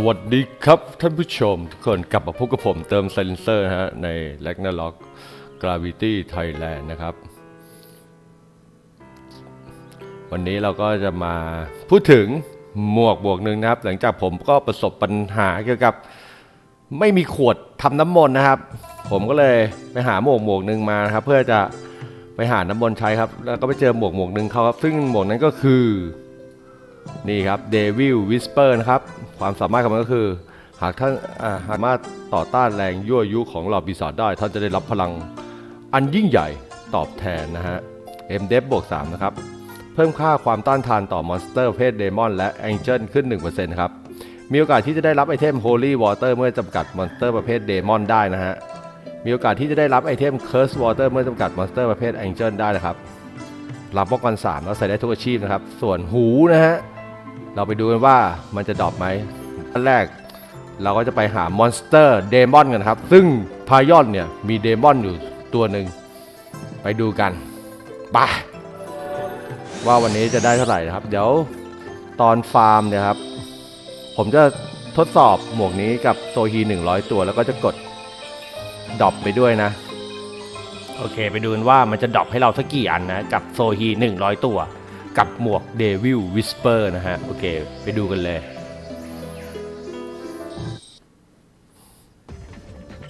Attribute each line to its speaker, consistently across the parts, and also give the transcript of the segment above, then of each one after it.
Speaker 1: สวัสดีครับท่านผู้ชม ทุกคนกลับมาพบกับผมเติมไซลนเซอร์ฮะ ใน r a g n a r o k Gravity Thailand นะครับ วันนี้เราก็จะมาพูดถึงหมวกบวกหนึ่งนะครับ หลังจากผมก็ประสบปัญหาเกี่ยวกับ ไม่มีขวดทำน้ำมนต์นะครับ ผมก็เลยไปหาหมวกหมวกหนึ่งมานะครับ เพื่อจะไปหาน้ำมนต์ใช้ครับ แล้วก็ไปเจอหมวกหมวกหนึ่งเขาครับ ซึ่งหมวกนั้นก็คือ นี่ครับ Devil Whisper นะครับ ความสามารถของมันก็คือ หากท่านสามารถต่อต้านแรงยั่วยุของเหล่าปีศาจได้ ท่านจะได้รับพลังอันยิ่งใหญ่ตอบแทนนะฮะ m d e f บวก3นะครับ เพิ่มค่าความต้านทานต่อมอนสเตอร์ประเพศเดมอนและ Angel ขึ้น 1%ครับ มีโอกาสที่จะได้รับไอเทม Holy Water เมื่อจำกัดมอนสเตอร์ประเภทเดมอนได้นะฮะ มีโอกาสที่จะได้รับไอเทม Curse Water เมื่อจำกัดมอนสเตอร์ประเภท Angel ได้นะครับรับป้องกัน3แล้วใส่ได้ทุกอาชีพนะครับ ส่วนหูนะฮะ เราไปดูกันว่ามันจะดรอปไหมอันแรกเราก็จะไปหามอนสเตอร์เดมอนกันครับ ซึ่งพายอนเนี่ยมีเดมอนอยู่ตัวหนึ่ง ไปดูกันไปว่าวันนี้จะได้เท่าไหร่นะครับ เดี๋ยวตอนฟาร์มเนี่ยครับ ผมจะทดสอบหมวกนี้กับโซฮี 100 ตัวแล้วก็จะกดดรอปไปด้วยนะ โอเค ไปดูกันว่ามันจะดรอปให้เราสักกี่อันนะ กับโซฮี 100 ตัว กับหมวก Devil Whisper นะฮะ โอเค ไปดูกันเลย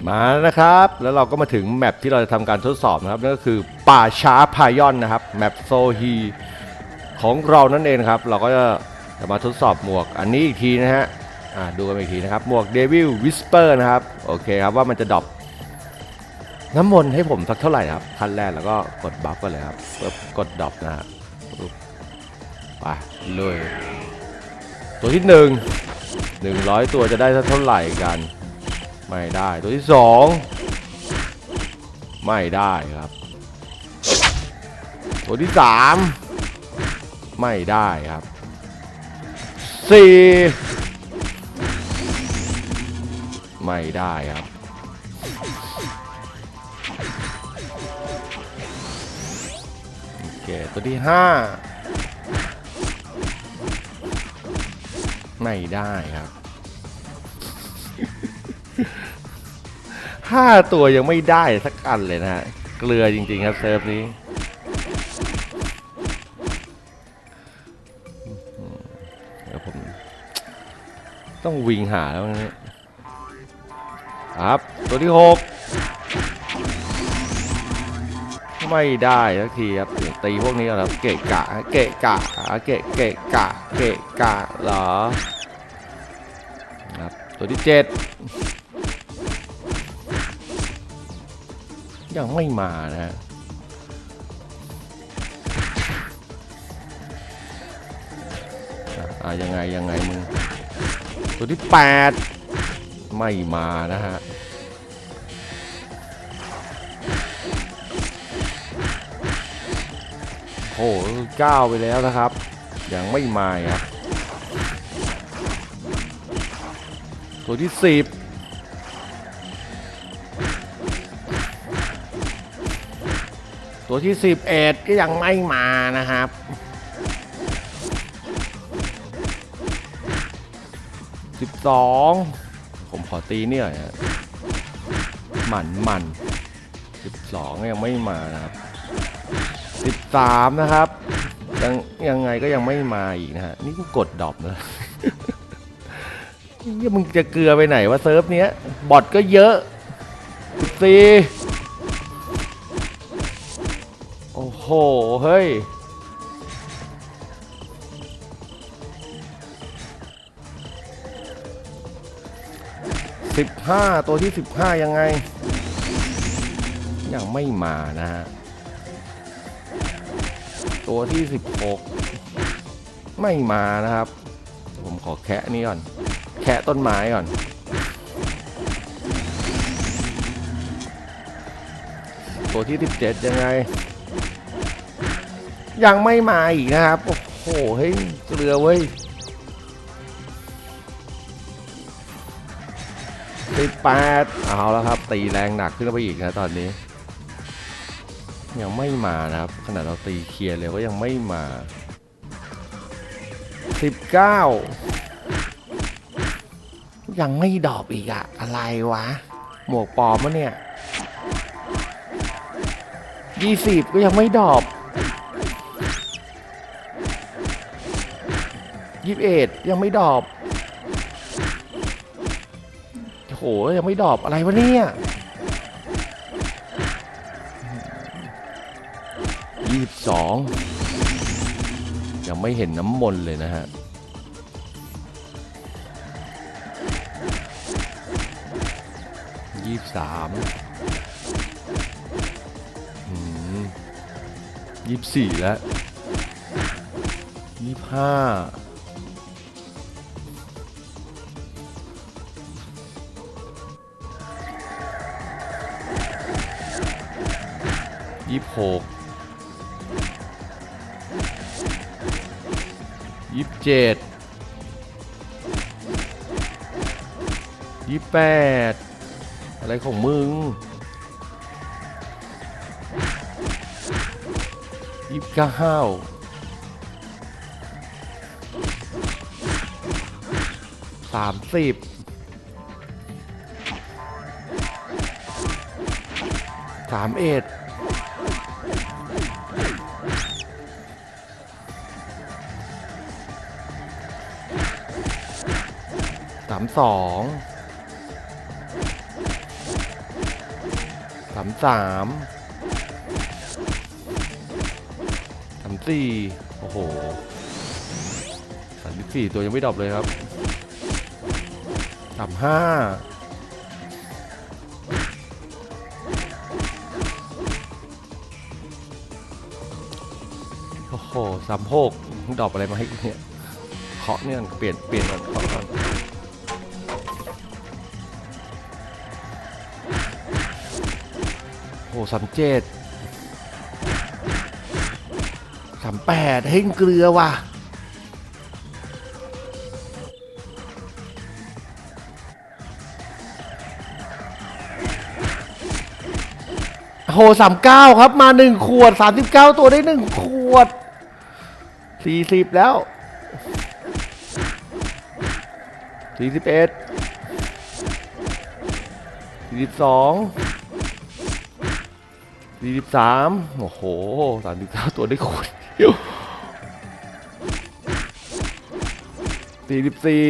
Speaker 1: มาแล้วนะครับ แล้วเราก็มาถึงแมปที่เราจะทำการทดสอบนะครับ นั่นก็คือป่าช้าพายอนนะครับ แมปโซฮีของเรานั่นเองครับ เราก็จะมาทดสอบหมวกอันนี้อีกทีนะฮะดูกันอีกทีนะครับ หมวก Devil Whisper นะครับ โอเคครับว่ามันจะดรอปน้ำมนต์ให้ผมสักเท่าไหร่ครับขั้นแรกแล้วก็กดบัฟกันเลยครับกดดรอปนะฮะ ไปเลยตัวที่หนึ่งหนึ่งร้อยตัวจะได้เท่าไหร่กัน ไม่ได้ตัวที่สองไม่ได้ครับ ตัวที่สามไม่ได้ครับสี่ไม่ได้ครับโอเคตัวที่ห้า ไม่ได้ครับห้าตัวยังไม่ได้สักอันเลยนะฮะ เกลือจริง ๆ ครับเซิร์ฟนี้ เดี๋ยวผม ต้องวิ่งหาแล้วนี่ครับ ตัวที่หก ไม่ได้สักทีครับตีพวกนี้ครับเกะกะเกะกะเกะเกะกะเกะกะเหรอครับตัวที่เจ็ดยังไม่มานะฮะอะอะยังไงยังไงมึงตัวที่แปดไม่มานะฮะ โอ้โหก้าวไปแล้วนะครับ ยังไม่มาครับตัวที่สิบตัวที่สิบเอ็ดก็ยังไม่มานะครับสิบสองผมขอตีเนี่ยหมันหมันสิบสองยังไม่มานะครับ สามนะครับ ยังยังไงก็ยังไม่มาอีกนะฮะ นี่กูกดดรอปนะนี่มึงจะเกลือไปไหนวะเซิร์ฟเนี้ย บอทก็เยอะสี่โอ้โห เฮ้ยสิบห้าตัวที่สิบห้ายังไง ยังไม่มานะฮะ ตัวที่ 16 ไม่มานะครับ ผมขอแคะนี่ก่อน แคะต้นไม้ก่อน ตัวที่ 17 ยังไง ยังไม่มาอีกนะครับ โอ้โห เฮ้ยเกลือเว้ยสิบแปดเอาแล้วครับ ตีแรงหนักขึ้นไปอีกนะตอนนี้ ยังไม่มานะครับ ขนาดเราตีเคลียร์เลยก็ยังไม่มา 19 ยังไม่ดอบอีกอะอะไรวะ หมวกปลอมมะเนี่ยยี่สิบก็ยังไม่ดอบยี่สิบเอ็ดยังไม่ดอบโอ้โหยังไม่ดอบอะไรวะเนี่ย ยี่สิบสองยังไม่เห็นน้ำมนต์เลยนะฮะ ยี่สามยี่สี่แล้วยี่ห้ายี่หก ยี่สิบเจ็ดยี่แปดอะไรของมึงยี่สิบเก้าสามสิบสามเอ็ดามสองสามสามสามสี่โอ้โหสามสี่ตัวยังไม่ดรอปเลยครับสามห้าโอ้โหสามหกดรอปอะไรมาให้กูเนี่ยเคาะเนี่ยเปลี่ยนเปลี่ยนก่อนเคาะก่อน สามเจ็ดสามแปดเฮ้งเกลือว่ะโหสามเก้าครับมาหนึ่งขวดสามสิบเก้าตัวได้หนึ่งขวดสี่สิบแล้วสี่สิบเอ็ดสี่สิบสอง สี่สิบสามโอ้โหสามสิบเก้าตัวได้คนเดียวสี่สิบสี่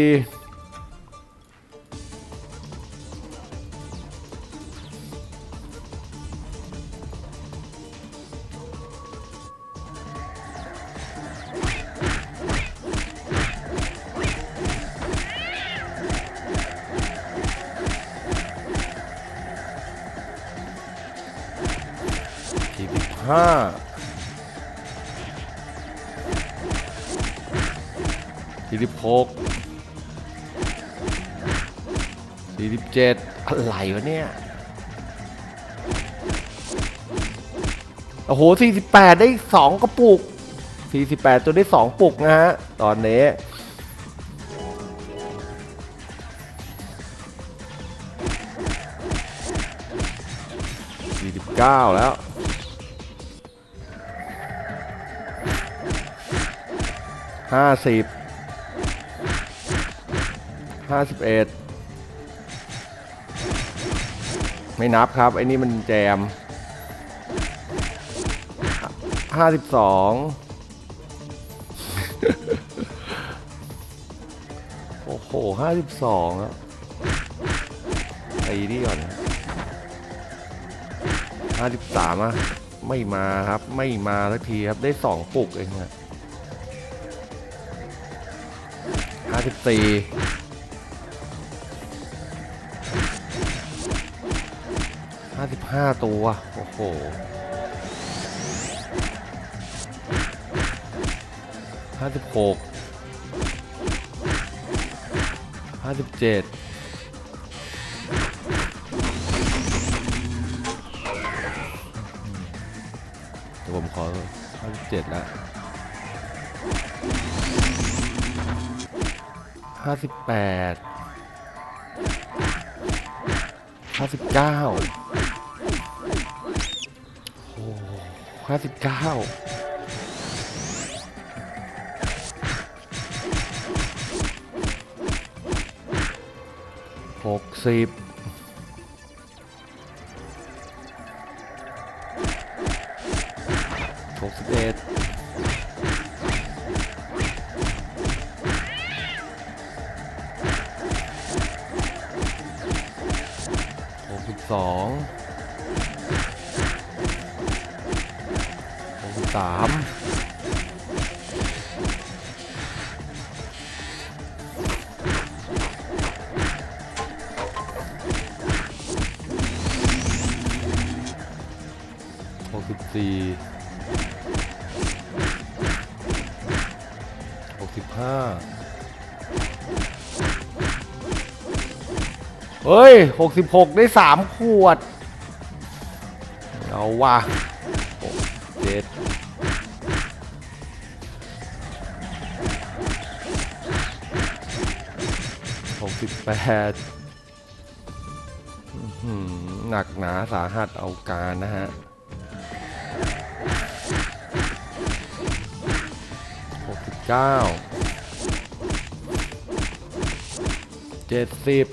Speaker 1: ห้าสี่สิบหกสี่สิบเจ็ดอะไรวะเนี่ย โอ้โหสี่สิบแปดได้สองกระปุกสี่สิบแปดตัวได้สองปุกนะฮะ ตอนนี้สี่สิบเก้าแล้ว ห้าสิบห้าสิบเอ็ดไม่นับครับไอ้นี่มันแจมห้าสิบสองโอ้โหห้าสิบสองแล้วตีนี่ก่อนห้าสิบสามอะ ไม่มาครับ ไม่มาสักทีครับ ได้สองปุกเองฮะาสิบสี่ห้าสิบห้าตัว โอ้โหห้าสิบหกห้าสิบเจ็ดเดี๋ยวผมขอห้าสิบเจ็ดแล้ว ห้าสิบแปดห้าสิบเก้าโอ้ห้าสิบเก้าหกสิบ สี่หกสิบห้าเฮ้ยหกสิบหกได้สามขวด เอาว่ะหกเจ็ดหกสิบแปดหนักหนาสาหัสเอาการนะฮะ เก้าเจ็ดสิบ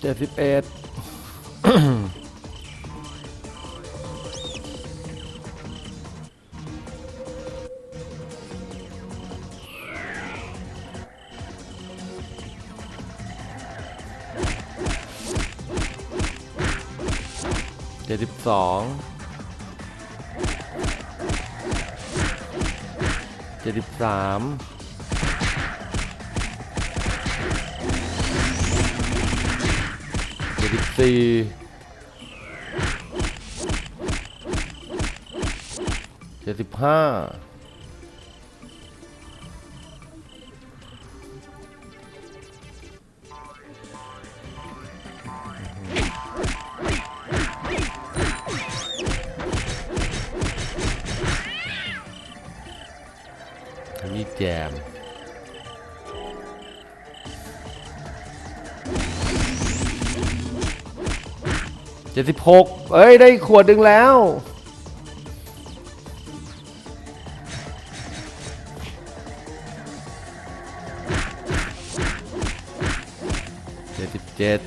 Speaker 1: เจ็ดสิบเอ็ด เจ็ดสิบสองเจ็ดสิบสามเจ็ดสิบสี่เจ็ดสิบห้า แจม เจ็ดสิบหกเอ้ย ได้ขวดหนึ่งแล้ว เจ็ดสิบเจ็ด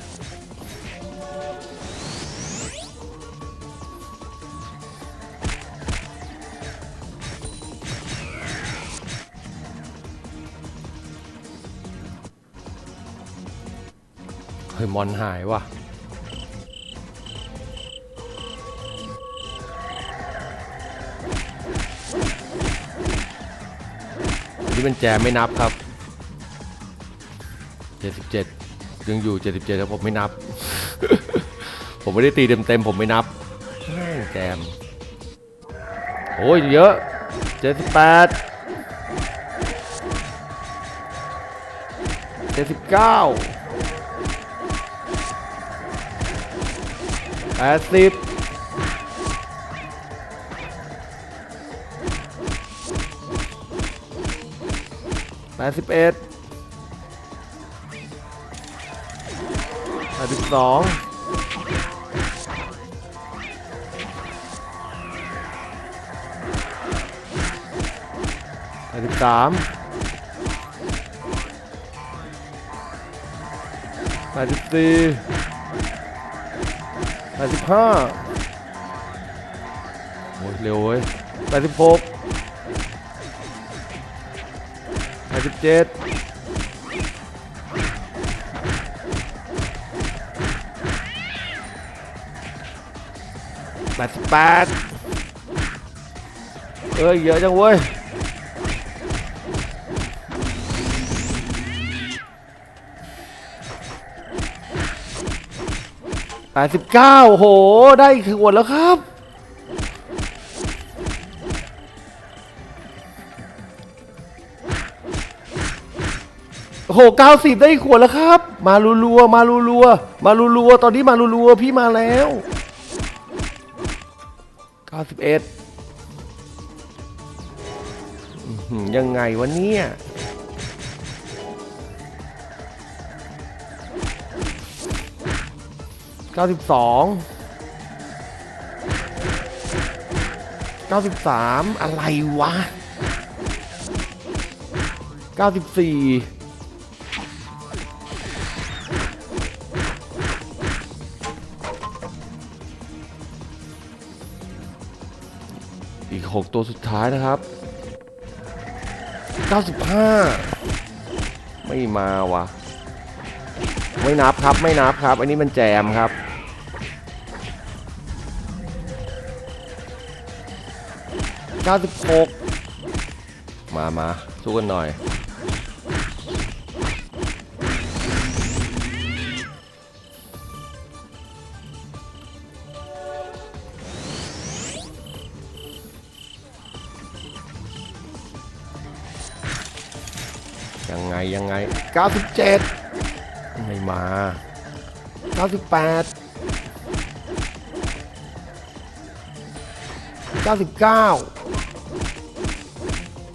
Speaker 1: ฮ้ยมอนหายว่ะนี่เป็นแจไม่นับครับ 77 ยังอยู่ 77ครับผมไม่นับ ผมไม่ได้ตีเต็มๆผมไม่นับแม่แจมโอ้ยเยอะ 78 79 80แปดสิบเอ็ดแปดสิบสองแปดสิบสามแปดสิบสี่ ดสิบห้าโอ้ยเร็วเว้ยแปดสิบหกแปดสิบเจ็ดแปดสิบแปดเอ้ยเยอะจังเว้ย แปดสิบเก้าโห ได้ขวดแล้วครับ โหเก้าสิบได้ขวดแล้วครับ มารัวๆมารัวๆมารัวๆตอนนี้มารัวๆพี่มาแล้วเก้าสิบเอ็ดยังไงวะเนี่ย เก้าสิบสองเก้าสิบสามอะไรวะเก้าสิบสี่อีกหกตัวสุดท้ายนะครับเก้าสิบห้าไม่มาวะไม่นับครับไม่นับครับ อันนี้มันแจมครับ 96 มามาสู้กันหน่อย ยังไง ยังไง 97 ไม่มา 98 99โ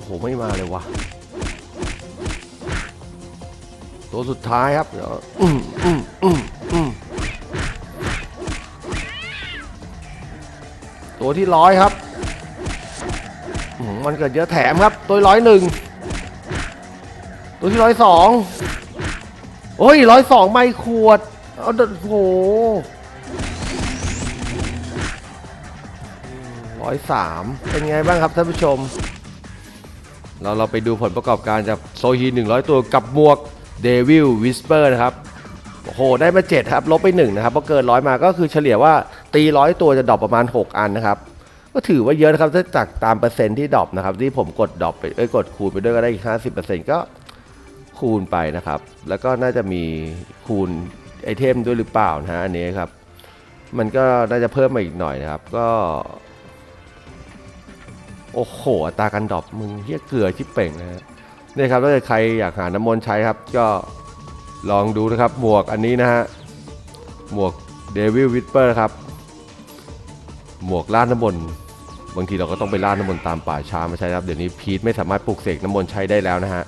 Speaker 1: หไม่มาเลยวะตัวสุดท้ายครับเดี๋ยวตัวที่ร้อยครับ มันเกิดเยอะแถมครับ ตัวร้อยหนึ่งตัวที่ร้อยสองโอ้ยร้อยสองไม่ขวดเอาโหร้อยสามเป็นไงบ้างครับท่านผู้ชม เราเราไปดูผลประกอบการจากโซฮี 100 ตัวกับหมวกเดวิลวิสเปอร์นะครับโอ้โหได้มา 7 ครับ ลบไป 1 นะครับเพราะเกินร้อยมาก็คือเฉลี่ยว่าตีร้อยตัวจะดรอปประมาณ 6 อันนะครับ ก็ถือว่าเยอะนะครับถ้าจากตามเปอร์เซ็นต์ที่ดรอปนะครับ ที่ผมกดดรอปไปเอ้ยกดคูณไปด้วยก็ได้อีก 50%ก็คูณไปนะครับ แล้วก็น่าจะมีคูณไอเทมด้วยหรือเปล่านะฮะอันนี้ครับ มันก็น่าจะเพิ่มมาอีกหน่อยนะครับ ก็ โอ้โหตาการดอปมึงเฮี้ยเกลือชิบเป่งนะฮะนี่ครับถ้าเกิดใครอยากหาน้ำมนต์ใช้ครับ ก็ลองดูนะครับหมวกอันนี้นะฮะหมวกเดวิลวิสเปอร์ครับ หมวกล่าดน้ำมนต์บางทีเราก็ต้องไปล่าดน้ำมนต์ตามป่าช้ามาใช้ครับเดี๋ยวนี้พีทไม่สามารถปลูกเสกน้ำมนต์ใช้ได้แล้วนะฮะ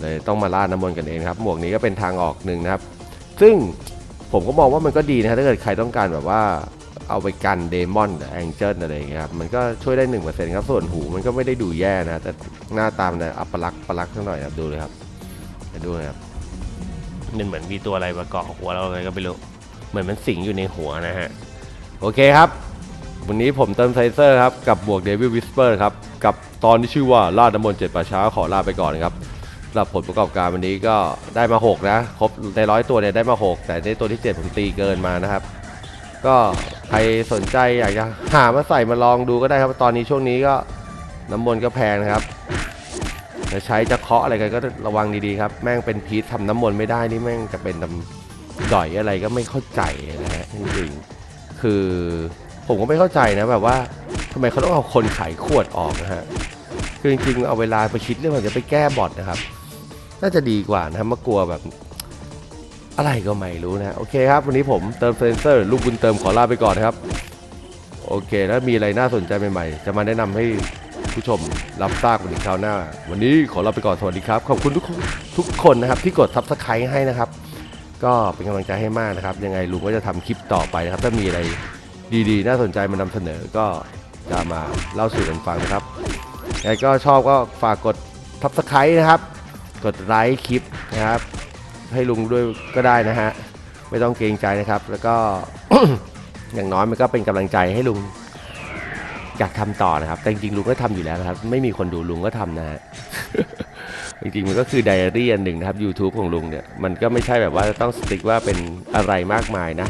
Speaker 1: เลยต้องมาล่าดน้ำมนต์กันเองครับ หมวกนี้ก็เป็นทางออกหนึ่งนะครับ ซึ่งผมก็มองว่ามันก็ดีนะฮะถ้าเกิดใครต้องการแบบว่า เอาไปกันเดมอนแองเจิลอะไรอย่างเงี้ยครับมันก็ช่วยได้หนึ่งเปอร์เซ็นต์ครับ ส่วนหูมันก็ไม่ได้ดูแย่นะ แต่หน้าตามเนี่ยอัปลักษณ์ปลักษณ์สักหน่อยครับดูเลยครับไปดูเลยครับ
Speaker 2: มันเหมือนมีตัวอะไรมาเกาะหัวเราอะไรก็ไม่รู้เหมือนมันสิงอยู่ในหัวนะฮะ
Speaker 1: โอเคครับ วันนี้ผมเติมไซเซอร์ครับ กับบวกเดวิลวิสเปอร์ครับ กับตอนที่ชื่อว่าลาดน้ำมนต์เจ็ดป่าช้าขอลาไปก่อนนะครับสำหรับผลประกอบการวันนี้ก็ได้มา 6 นะ ครบในร้อยตัวเนี่ยได้มา 6 แต่ในตัวที่ 7 ผมตีเกินมานะครับ ก็ใครสนใจอยากจะหามาใส่มาลองดูก็ได้ครับ ตอนนี้ช่วงนี้ก็น้ำมนต์ก็แพงนะครับจะใช้จะเคาะอะไรกันก็ระวังดีๆครับ แม่งเป็นพีททำน้ำมนต์ไม่ได้นี่แม่งจะเป็นน้ำด่อยอะไรก็ไม่เข้าใจนะฮะจริงๆคือผมก็ไม่เข้าใจนะแบบว่าทำไมเขาต้องเอาคนขายขวดออกนะฮะคือจริงๆเอาเวลาไปคิดเรื่องมันจะไปแก้บอทนะครับ น่าจะดีกว่านะครับมากลัวแบบ อะไรก็ไม่รู้นะ โอเคครับ วันนี้ผมเติมเซนเซอร์ ลูกบุญเติมขอลาไปก่อนนะครับ โอเค แล้วมีอะไรน่าสนใจใหม่ๆ จะมาแนะนำให้ผู้ชมรับทราบวันคราวหน้า วันนี้ขอลาไปก่อน สวัสดีครับ ขอบคุณทุกทุกคนนะครับที่กดซับสไครต์ให้นะครับ ก็เป็นกำลังใจให้มากนะครับ ยังไงลุงก็จะทำคลิปต่อไปนะครับ ถ้ามีอะไรดีๆ น่าสนใจมานำเสนอก็จะมาเล่าสู่กันฟังนะครับยังไงก็ชอบก็ฝากกดซับสไครต์นะครับ กดไลค์คลิปนะครับ ให้ลุงด้วยก็ได้นะฮะ ไม่ต้องเกรงใจนะครับ แล้วก็ อย่างน้อยมันก็เป็นกำลังใจให้ลุงอยากทำต่อนะครับ แต่จริงๆลุงก็ทำอยู่แล้วนะครับ ไม่มีคนดูลุงก็ทำนะฮะ จริงๆมันก็คือไดอารี่อันหนึ่งนะครับ YouTube ของลุงเนี่ย มันก็ไม่ใช่แบบว่าต้องสติ๊กว่าเป็นอะไรมากมายนะ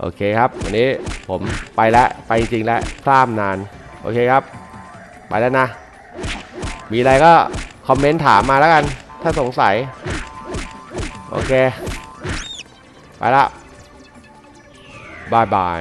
Speaker 1: โอเคครับ วันนี้ผมไปแล้วไปจริงๆแล้วพลาดนาน โอเคครับ ไปแล้วนะ มีอะไรก็คอมเมนต์ถามมาแล้วกัน ถ้าสงสัย โอเค ไปละบายบาย